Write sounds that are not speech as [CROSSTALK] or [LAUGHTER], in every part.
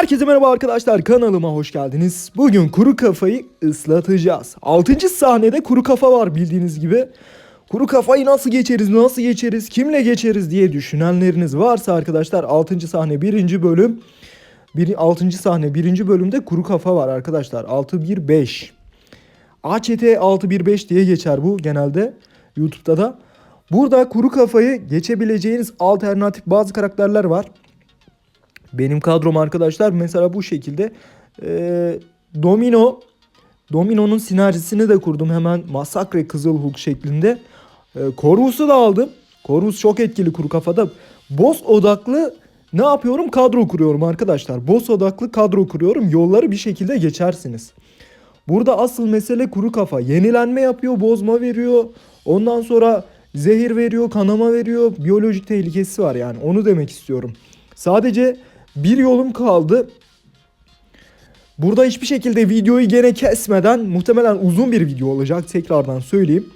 Herkese merhaba arkadaşlar kanalıma hoş geldiniz. Bugün kuru kafayı ıslatacağız. 6. sahnede kuru kafa var bildiğiniz gibi. Kuru kafayı nasıl geçeriz, nasıl geçeriz, kimle geçeriz diye düşünenleriniz varsa arkadaşlar 6. sahne 1. bölüm. 1. 6. sahne 1. bölümde kuru kafa var arkadaşlar. 615. AÇT 615 diye geçer bu genelde YouTube'da da. Burada kuru kafayı geçebileceğiniz alternatif bazı karakterler var. Benim kadrom arkadaşlar mesela bu şekilde Ee, Domino Domino'nun sinerjisini de kurdum hemen Masakre Kızıl Hulk şeklinde. Ee, Corvus'u da aldım. Corvus çok etkili kuru kafada. Boss odaklı ne yapıyorum? Kadro kuruyorum arkadaşlar. Boss odaklı kadro kuruyorum. Yolları bir şekilde geçersiniz. Burada asıl mesele kuru kafa. Yenilenme yapıyor, bozma veriyor. Ondan sonra zehir veriyor, kanama veriyor. Biyolojik tehlikesi var yani. Onu demek istiyorum. Sadece bir yolum kaldı. Burada hiçbir şekilde videoyu gene kesmeden muhtemelen uzun bir video olacak. Tekrardan söyleyeyim.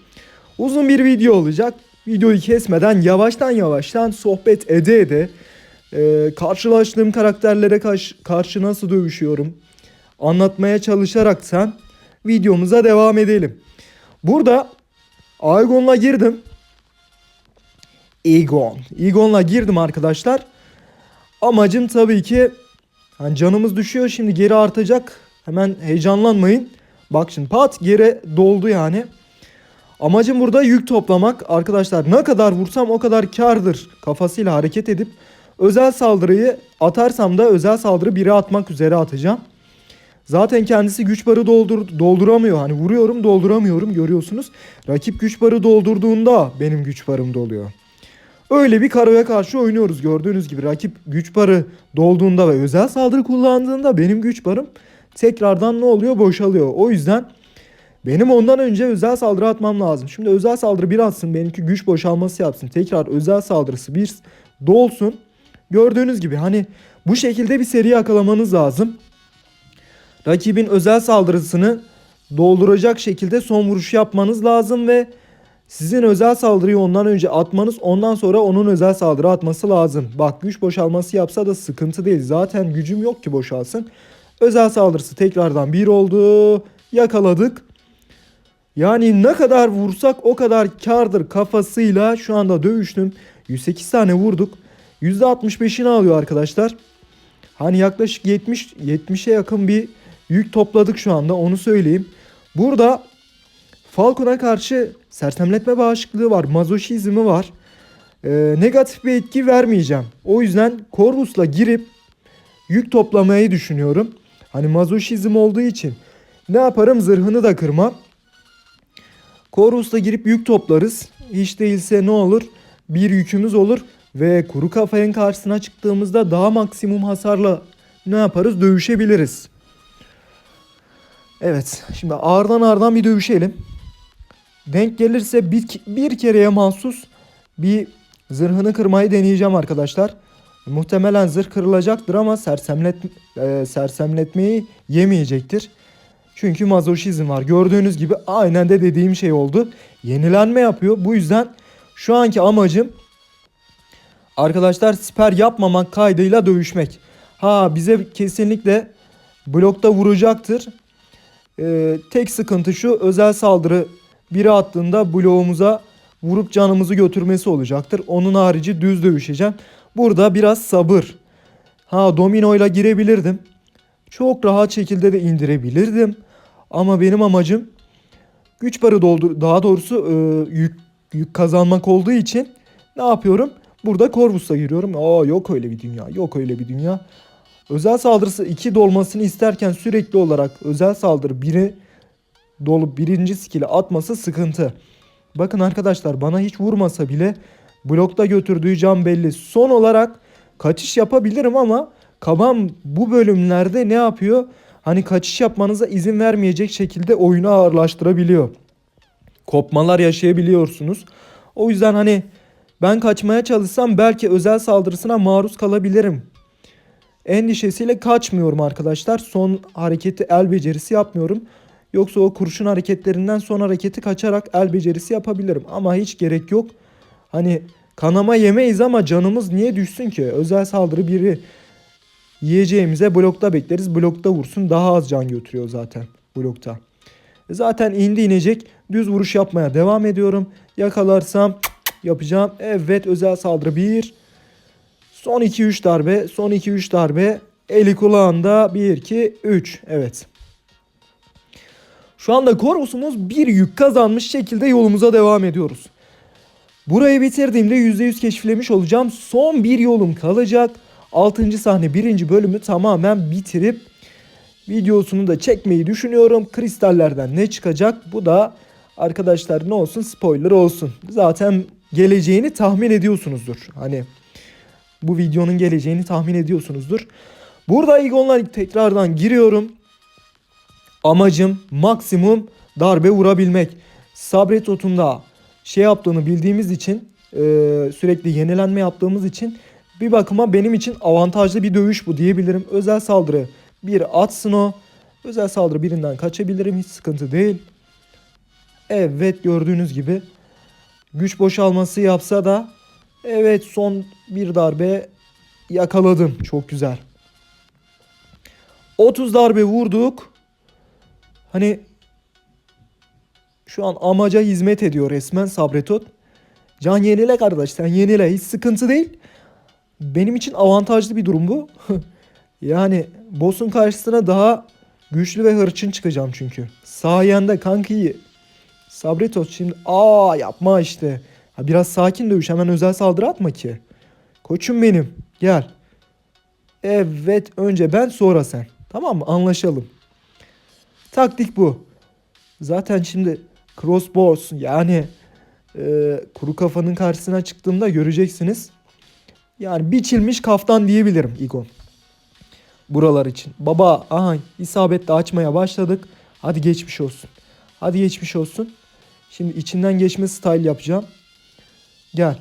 Uzun bir video olacak. Videoyu kesmeden yavaştan yavaştan sohbet ede ede e, karşılaştığım karakterlere karşı, karşı nasıl dövüşüyorum anlatmaya çalışaraktan videomuza devam edelim. Burada Aegon'la girdim. Egon. Egon'la girdim arkadaşlar. Amacım tabii ki hani canımız düşüyor şimdi geri artacak. Hemen heyecanlanmayın. Bak şimdi pat geri doldu yani. Amacım burada yük toplamak. Arkadaşlar ne kadar vursam o kadar kardır kafasıyla hareket edip özel saldırıyı atarsam da özel saldırı 1'e atmak üzere atacağım. Zaten kendisi güç barı doldur dolduramıyor. Hani vuruyorum dolduramıyorum görüyorsunuz. Rakip güç barı doldurduğunda benim güç barım doluyor. Öyle bir karaya karşı oynuyoruz gördüğünüz gibi. Rakip güç barı dolduğunda ve özel saldırı kullandığında benim güç barım tekrardan ne oluyor? Boşalıyor. O yüzden benim ondan önce özel saldırı atmam lazım. Şimdi özel saldırı bir atsın. Benimki güç boşalması yapsın. Tekrar özel saldırısı bir dolsun. Gördüğünüz gibi hani bu şekilde bir seri yakalamanız lazım. Rakibin özel saldırısını dolduracak şekilde son vuruş yapmanız lazım ve sizin özel saldırıyı ondan önce atmanız ondan sonra onun özel saldırı atması lazım. Bak güç boşalması yapsa da sıkıntı değil. Zaten gücüm yok ki boşalsın. Özel saldırısı tekrardan bir oldu. Yakaladık. Yani ne kadar vursak o kadar kardır kafasıyla şu anda dövüştüm. 108 tane vurduk. %65'ini alıyor arkadaşlar. Hani yaklaşık 70 70'e yakın bir yük topladık şu anda onu söyleyeyim. Burada Falcon'a karşı sersemletme bağışıklığı var, mazoşizmi var. Ee, negatif bir etki vermeyeceğim. O yüzden Corvus'la girip yük toplamayı düşünüyorum. Hani mazoşizm olduğu için ne yaparım zırhını da kırmam. Corvus'la girip yük toplarız. Hiç değilse ne olur? Bir yükümüz olur ve kuru kafanın karşısına çıktığımızda daha maksimum hasarla ne yaparız? Dövüşebiliriz. Evet, şimdi ağırdan ağırdan bir dövüşelim. Denk gelirse bir, bir kereye mahsus bir zırhını kırmayı deneyeceğim arkadaşlar. Muhtemelen zırh kırılacaktır ama sersemlet, e, sersemletmeyi yemeyecektir. Çünkü mazoşizm var. Gördüğünüz gibi aynen de dediğim şey oldu. Yenilenme yapıyor. Bu yüzden şu anki amacım arkadaşlar siper yapmamak kaydıyla dövüşmek. Ha bize kesinlikle blokta vuracaktır. Ee, tek sıkıntı şu özel saldırı biri attığında bloğumuza vurup canımızı götürmesi olacaktır. Onun harici düz dövüşeceğim. Burada biraz sabır. Ha domino ile girebilirdim. Çok rahat şekilde de indirebilirdim. Ama benim amacım güç barı doldur daha doğrusu e, yük, yük kazanmak olduğu için ne yapıyorum? Burada Corvus'a giriyorum. Aa yok öyle bir dünya. Yok öyle bir dünya. Özel saldırısı 2 dolmasını isterken sürekli olarak özel saldırı 1'i dolup birinci skill'i atması sıkıntı. Bakın arkadaşlar bana hiç vurmasa bile blokta götürdüğü can belli. Son olarak kaçış yapabilirim ama Kabam bu bölümlerde ne yapıyor? Hani kaçış yapmanıza izin vermeyecek şekilde oyunu ağırlaştırabiliyor. Kopmalar yaşayabiliyorsunuz. O yüzden hani ben kaçmaya çalışsam belki özel saldırısına maruz kalabilirim. Endişesiyle kaçmıyorum arkadaşlar. Son hareketi el becerisi yapmıyorum. Yoksa o kurşun hareketlerinden son hareketi kaçarak el becerisi yapabilirim. Ama hiç gerek yok. Hani kanama yemeyiz ama canımız niye düşsün ki? Özel saldırı biri Yiyeceğimize blokta bekleriz. Blokta vursun. Daha az can götürüyor zaten blokta. Zaten indi inecek. Düz vuruş yapmaya devam ediyorum. Yakalarsam yapacağım. Evet özel saldırı 1. Son 2-3 darbe. Son 2-3 darbe. Eli kulağında 1 2 3. Evet. Şu anda Koros'umuz bir yük kazanmış şekilde yolumuza devam ediyoruz. Burayı bitirdiğimde %100 keşiflemiş olacağım. Son bir yolum kalacak. 6. sahne 1. bölümü tamamen bitirip videosunu da çekmeyi düşünüyorum. Kristallerden ne çıkacak? Bu da arkadaşlar ne olsun spoiler olsun. Zaten geleceğini tahmin ediyorsunuzdur. Hani bu videonun geleceğini tahmin ediyorsunuzdur. Burada Egon'la tekrardan giriyorum. Amacım maksimum darbe vurabilmek. Sabret otunda şey yaptığını bildiğimiz için e, sürekli yenilenme yaptığımız için bir bakıma benim için avantajlı bir dövüş bu diyebilirim. Özel saldırı bir atsın o. Özel saldırı birinden kaçabilirim hiç sıkıntı değil. Evet gördüğünüz gibi güç boşalması yapsa da evet son bir darbe yakaladım. Çok güzel. 30 darbe vurduk. Hani şu an amaca hizmet ediyor resmen Sabretot. Can yenile kardeş sen yenile hiç sıkıntı değil. Benim için avantajlı bir durum bu. [LAUGHS] yani boss'un karşısına daha güçlü ve hırçın çıkacağım çünkü. Sayende kankiyi. Sabretot şimdi aa yapma işte. Ha, biraz sakin dövüş hemen özel saldırı atma ki. Koçum benim gel. Evet önce ben sonra sen. Tamam mı anlaşalım. Taktik bu. Zaten şimdi crossbows yani e, kuru kafanın karşısına çıktığımda göreceksiniz. Yani biçilmiş kaftan diyebilirim Igon. Buralar için. Baba aha isabetle açmaya başladık. Hadi geçmiş olsun. Hadi geçmiş olsun. Şimdi içinden geçme style yapacağım. Gel.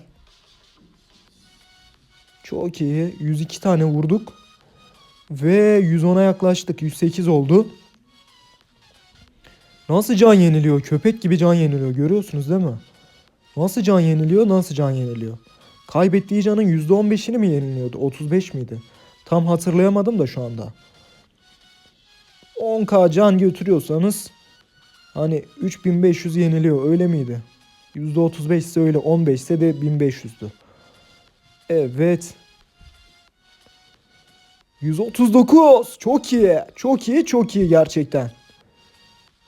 Çok iyi. 102 tane vurduk. Ve 110'a yaklaştık. 108 oldu. Nasıl can yeniliyor? Köpek gibi can yeniliyor. Görüyorsunuz değil mi? Nasıl can yeniliyor? Nasıl can yeniliyor? Kaybettiği canın %15'ini mi yeniliyordu? 35 miydi? Tam hatırlayamadım da şu anda. 10k can götürüyorsanız hani 3500 yeniliyor öyle miydi? %35 ise öyle 15 ise de 1500'dü. Evet. 139 çok iyi çok iyi çok iyi gerçekten.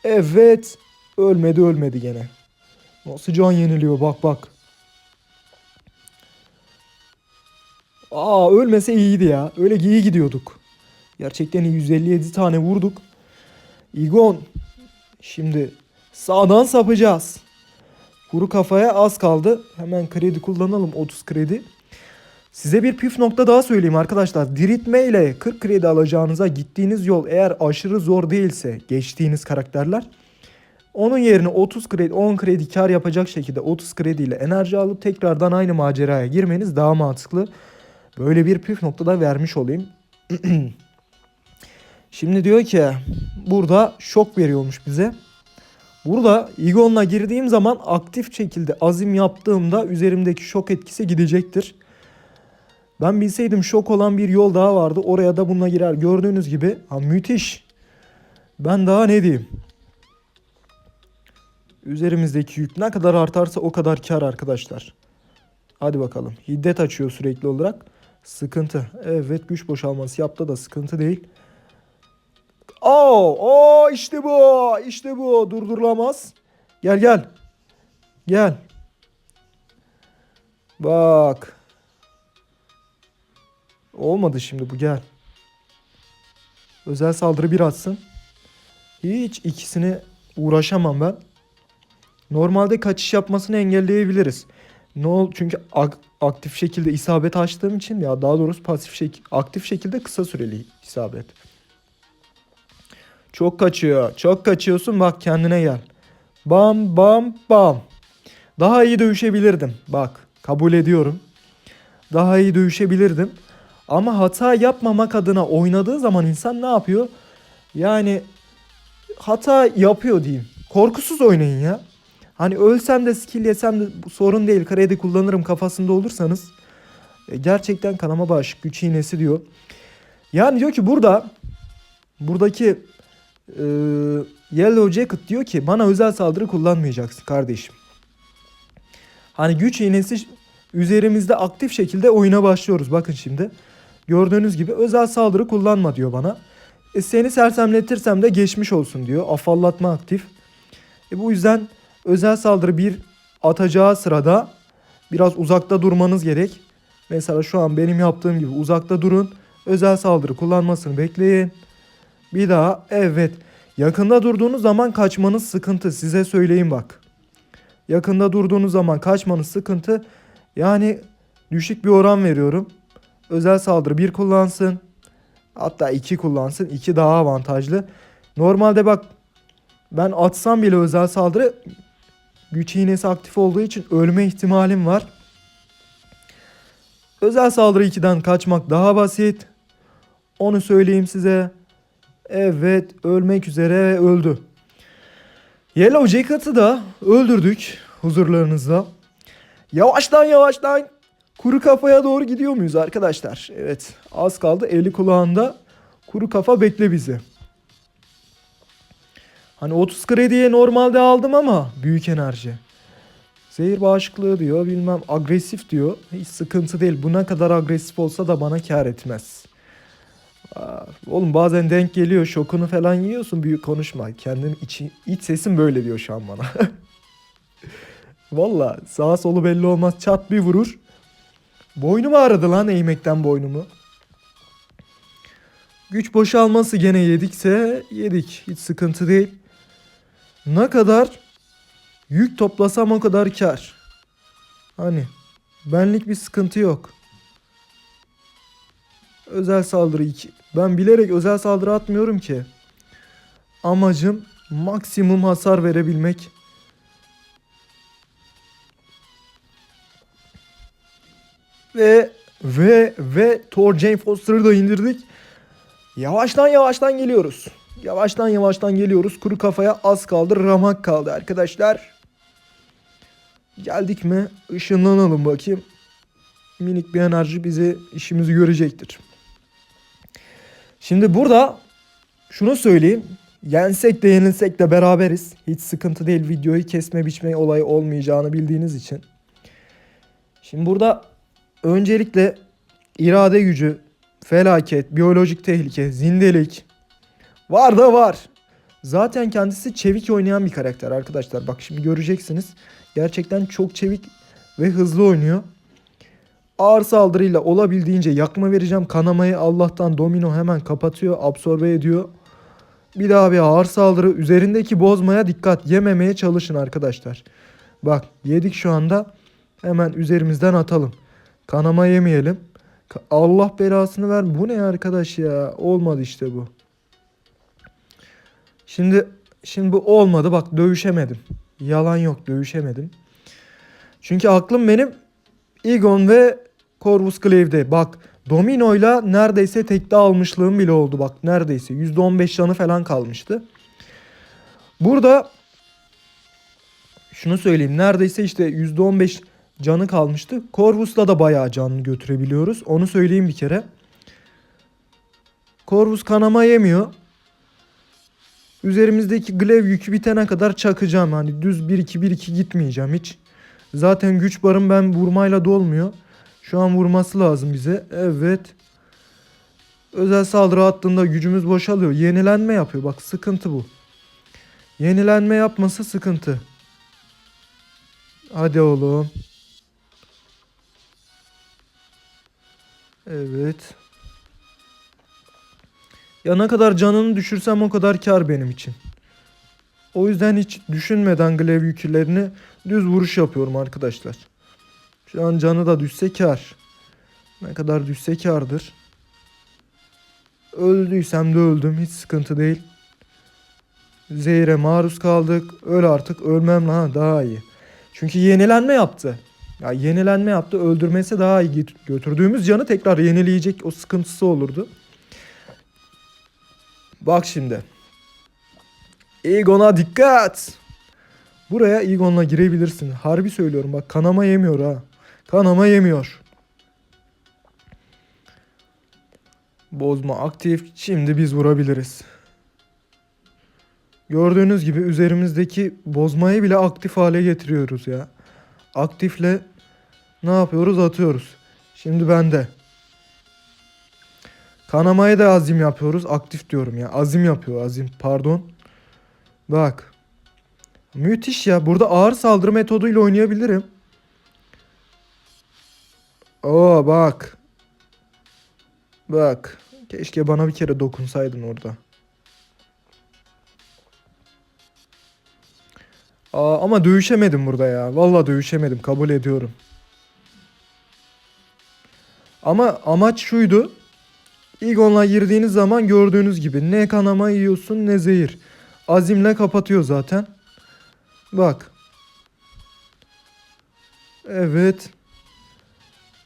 Evet ölmedi ölmedi gene. Nasıl can yeniliyor bak bak. Aa ölmese iyiydi ya. Öyle iyi gidiyorduk. Gerçekten iyi. 157 tane vurduk. Igon. Şimdi sağdan sapacağız. Kuru kafaya az kaldı. Hemen kredi kullanalım. 30 kredi. Size bir püf nokta daha söyleyeyim arkadaşlar. Diritme ile 40 kredi alacağınıza gittiğiniz yol eğer aşırı zor değilse geçtiğiniz karakterler onun yerine 30 kredi 10 kredi kar yapacak şekilde 30 kredi ile enerji alıp tekrardan aynı maceraya girmeniz daha mantıklı. Böyle bir püf noktada vermiş olayım. [CLEARS THROAT] Şimdi diyor ki burada şok veriyormuş bize. Burada Igon'la girdiğim zaman aktif şekilde azim yaptığımda üzerimdeki şok etkisi gidecektir. Ben bilseydim şok olan bir yol daha vardı. Oraya da bununla girer. Gördüğünüz gibi ha, müthiş. Ben daha ne diyeyim? Üzerimizdeki yük ne kadar artarsa o kadar kar arkadaşlar. Hadi bakalım. Hiddet açıyor sürekli olarak. Sıkıntı. Evet güç boşalması yaptı da sıkıntı değil. Oo, oo işte bu. İşte bu. Durdurulamaz. Gel gel. Gel. Bak. Olmadı şimdi bu gel. Özel saldırı bir atsın. Hiç ikisini uğraşamam ben. Normalde kaçış yapmasını engelleyebiliriz. Ne ol çünkü ak- aktif şekilde isabet açtığım için ya daha doğrusu pasif şek aktif şekilde kısa süreli isabet. Çok kaçıyor. Çok kaçıyorsun bak kendine gel. Bam bam bam. Daha iyi dövüşebilirdim. Bak kabul ediyorum. Daha iyi dövüşebilirdim. Ama hata yapmamak adına oynadığı zaman insan ne yapıyor? Yani hata yapıyor diyeyim. Korkusuz oynayın ya. Hani ölsem de skill yesem de sorun değil kredi kullanırım kafasında olursanız e, gerçekten kanama bağışık güç iğnesi diyor. Yani diyor ki burada buradaki e, Yellow Jacket diyor ki bana özel saldırı kullanmayacaksın kardeşim. Hani güç iğnesi üzerimizde aktif şekilde oyuna başlıyoruz. Bakın şimdi. Gördüğünüz gibi özel saldırı kullanma diyor bana. E, seni sersemletirsem de geçmiş olsun diyor. Afallatma aktif. E, bu yüzden özel saldırı bir atacağı sırada biraz uzakta durmanız gerek. Mesela şu an benim yaptığım gibi uzakta durun. Özel saldırı kullanmasını bekleyin. Bir daha evet. Yakında durduğunuz zaman kaçmanız sıkıntı. Size söyleyeyim bak. Yakında durduğunuz zaman kaçmanız sıkıntı. Yani düşük bir oran veriyorum. Özel saldırı 1 kullansın. Hatta 2 kullansın. 2 daha avantajlı. Normalde bak ben atsam bile özel saldırı güç iğnesi aktif olduğu için ölme ihtimalim var. Özel saldırı 2'den kaçmak daha basit. Onu söyleyeyim size. Evet ölmek üzere öldü. Yellow Jacket'ı da öldürdük huzurlarınızda. Yavaştan yavaştan kuru kafaya doğru gidiyor muyuz arkadaşlar? Evet az kaldı eli kulağında kuru kafa bekle bizi. Hani 30 krediye normalde aldım ama büyük enerji. Zehir bağışıklığı diyor bilmem agresif diyor. Hiç sıkıntı değil. Bu ne kadar agresif olsa da bana kar etmez. Oğlum bazen denk geliyor şokunu falan yiyorsun büyük konuşma. Kendim içi, iç sesim böyle diyor şu an bana. [LAUGHS] Valla sağa solu belli olmaz çat bir vurur. Boynumu aradı lan eğmekten boynumu. Güç boşalması gene yedikse yedik. Hiç sıkıntı değil. Ne kadar yük toplasam o kadar kar. Hani benlik bir sıkıntı yok. Özel saldırı 2. Ben bilerek özel saldırı atmıyorum ki. Amacım maksimum hasar verebilmek. Ve ve ve Thor Jane Foster'ı da indirdik. Yavaştan yavaştan geliyoruz. Yavaştan yavaştan geliyoruz. Kuru kafaya az kaldı. Ramak kaldı arkadaşlar. Geldik mi? Işınlanalım bakayım. Minik bir enerji bize işimizi görecektir. Şimdi burada şunu söyleyeyim. Yensek de yenilsek de beraberiz. Hiç sıkıntı değil. Videoyu kesme biçme olayı olmayacağını bildiğiniz için. Şimdi burada öncelikle irade gücü, felaket, biyolojik tehlike, zindelik var da var. Zaten kendisi çevik oynayan bir karakter arkadaşlar. Bak şimdi göreceksiniz. Gerçekten çok çevik ve hızlı oynuyor. Ağır saldırıyla olabildiğince yakma vereceğim. Kanamayı Allah'tan domino hemen kapatıyor, absorbe ediyor. Bir daha bir ağır saldırı. Üzerindeki bozmaya dikkat. Yememeye çalışın arkadaşlar. Bak yedik şu anda. Hemen üzerimizden atalım. Kanama yemeyelim. Allah belasını ver. Bu ne arkadaş ya? Olmadı işte bu. Şimdi şimdi bu olmadı. Bak dövüşemedim. Yalan yok dövüşemedim. Çünkü aklım benim Egon ve Corvus Glaive'de. Bak Domino'yla neredeyse tekte almışlığım bile oldu. Bak neredeyse %15 canı falan kalmıştı. Burada şunu söyleyeyim. Neredeyse işte %15 canı kalmıştı. Corvus'la da bayağı canını götürebiliyoruz. Onu söyleyeyim bir kere. Corvus kanama yemiyor. Üzerimizdeki glev yükü bitene kadar çakacağım. Hani düz 1-2-1-2 gitmeyeceğim hiç. Zaten güç barım ben vurmayla dolmuyor. Şu an vurması lazım bize. Evet. Özel saldırı attığında gücümüz boşalıyor. Yenilenme yapıyor. Bak sıkıntı bu. Yenilenme yapması sıkıntı. Hadi oğlum. Evet. Ya ne kadar canını düşürsem o kadar kar benim için. O yüzden hiç düşünmeden glev yüklerini düz vuruş yapıyorum arkadaşlar. Şu an canı da düşse kar. Ne kadar düşse kardır. Öldüysem de öldüm. Hiç sıkıntı değil. Zehire maruz kaldık. Öl artık. Ölmem lan daha iyi. Çünkü yenilenme yaptı. Ya yenilenme yaptı. Öldürmesi daha iyi. Göt- Götürdüğümüz canı tekrar yenileyecek o sıkıntısı olurdu. Bak şimdi. Egon'a dikkat. Buraya Egon'la girebilirsin. Harbi söylüyorum bak kanama yemiyor ha. Kanama yemiyor. Bozma aktif. Şimdi biz vurabiliriz. Gördüğünüz gibi üzerimizdeki bozmayı bile aktif hale getiriyoruz ya. Aktifle ne yapıyoruz? Atıyoruz. Şimdi bende. Kanamayı da azim yapıyoruz. Aktif diyorum ya. Azim yapıyor azim. Pardon. Bak. Müthiş ya. Burada ağır saldırı metoduyla oynayabilirim. Oo bak. Bak. Keşke bana bir kere dokunsaydın orada. Aa, ama dövüşemedim burada ya. Vallahi dövüşemedim. Kabul ediyorum. Ama amaç şuydu. İlk onunla girdiğiniz zaman gördüğünüz gibi ne kanama yiyorsun ne zehir. Azimle kapatıyor zaten. Bak. Evet.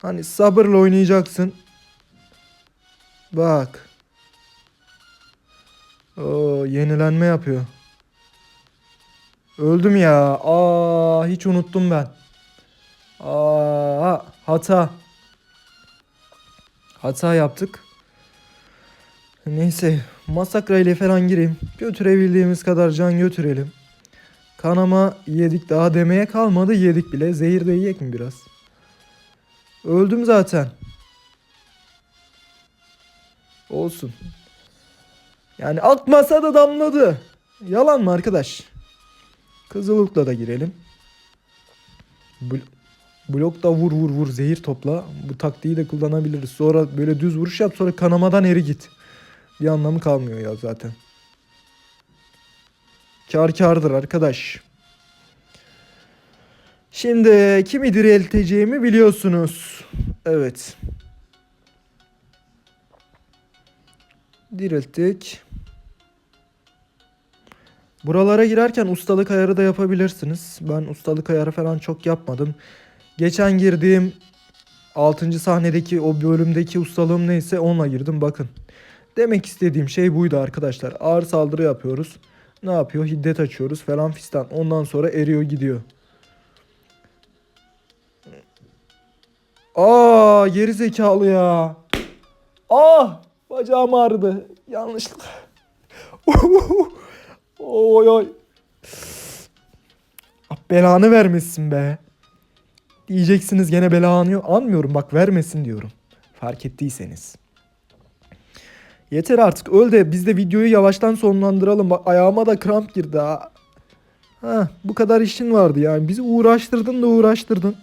Hani sabırla oynayacaksın. Bak. Oo, yenilenme yapıyor. Öldüm ya. Aa, hiç unuttum ben. Aa, hata. Hata yaptık. Neyse, masakra ile falan gireyim. Götürebildiğimiz kadar can götürelim. Kanama yedik daha demeye kalmadı yedik bile. Zehir de yiyek mi biraz? Öldüm zaten. Olsun. Yani akmasa da damladı. Yalan mı arkadaş? Kızılukla da girelim. Bl- blokta vur vur vur zehir topla. Bu taktiği de kullanabiliriz. Sonra böyle düz vuruş yap sonra kanamadan eri git. Bir anlamı kalmıyor ya zaten. Kar kardır arkadaş. Şimdi kimi dirilteceğimi biliyorsunuz. Evet. Dirilttik. Buralara girerken ustalık ayarı da yapabilirsiniz. Ben ustalık ayarı falan çok yapmadım. Geçen girdiğim 6. sahnedeki o bölümdeki ustalığım neyse onunla girdim bakın. Demek istediğim şey buydu arkadaşlar. Ağır saldırı yapıyoruz. Ne yapıyor? Hiddet açıyoruz falan fistan. Ondan sonra eriyor gidiyor. Aa geri zekalı ya. Ah bacağım ağrıdı. Yanlışlıkla. [LAUGHS] oy oy. Ah, Belanı vermesin be. Diyeceksiniz gene belanı anmıyorum bak vermesin diyorum. Fark ettiyseniz. Yeter artık öl de biz de videoyu yavaştan sonlandıralım. Bak ayağıma da kramp girdi ha. Ha bu kadar işin vardı yani. Bizi uğraştırdın da uğraştırdın.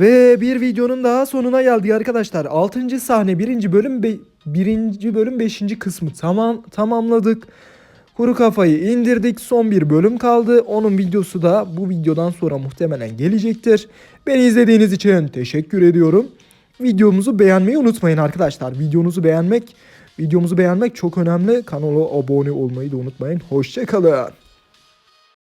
Ve bir videonun daha sonuna geldik arkadaşlar. 6. sahne 1. bölüm 1. bölüm 5. kısmı tamam tamamladık. Kuru kafayı indirdik. Son bir bölüm kaldı. Onun videosu da bu videodan sonra muhtemelen gelecektir. Beni izlediğiniz için teşekkür ediyorum. Videomuzu beğenmeyi unutmayın arkadaşlar. Videomuzu beğenmek, videomuzu beğenmek çok önemli. Kanala abone olmayı da unutmayın. Hoşçakalın.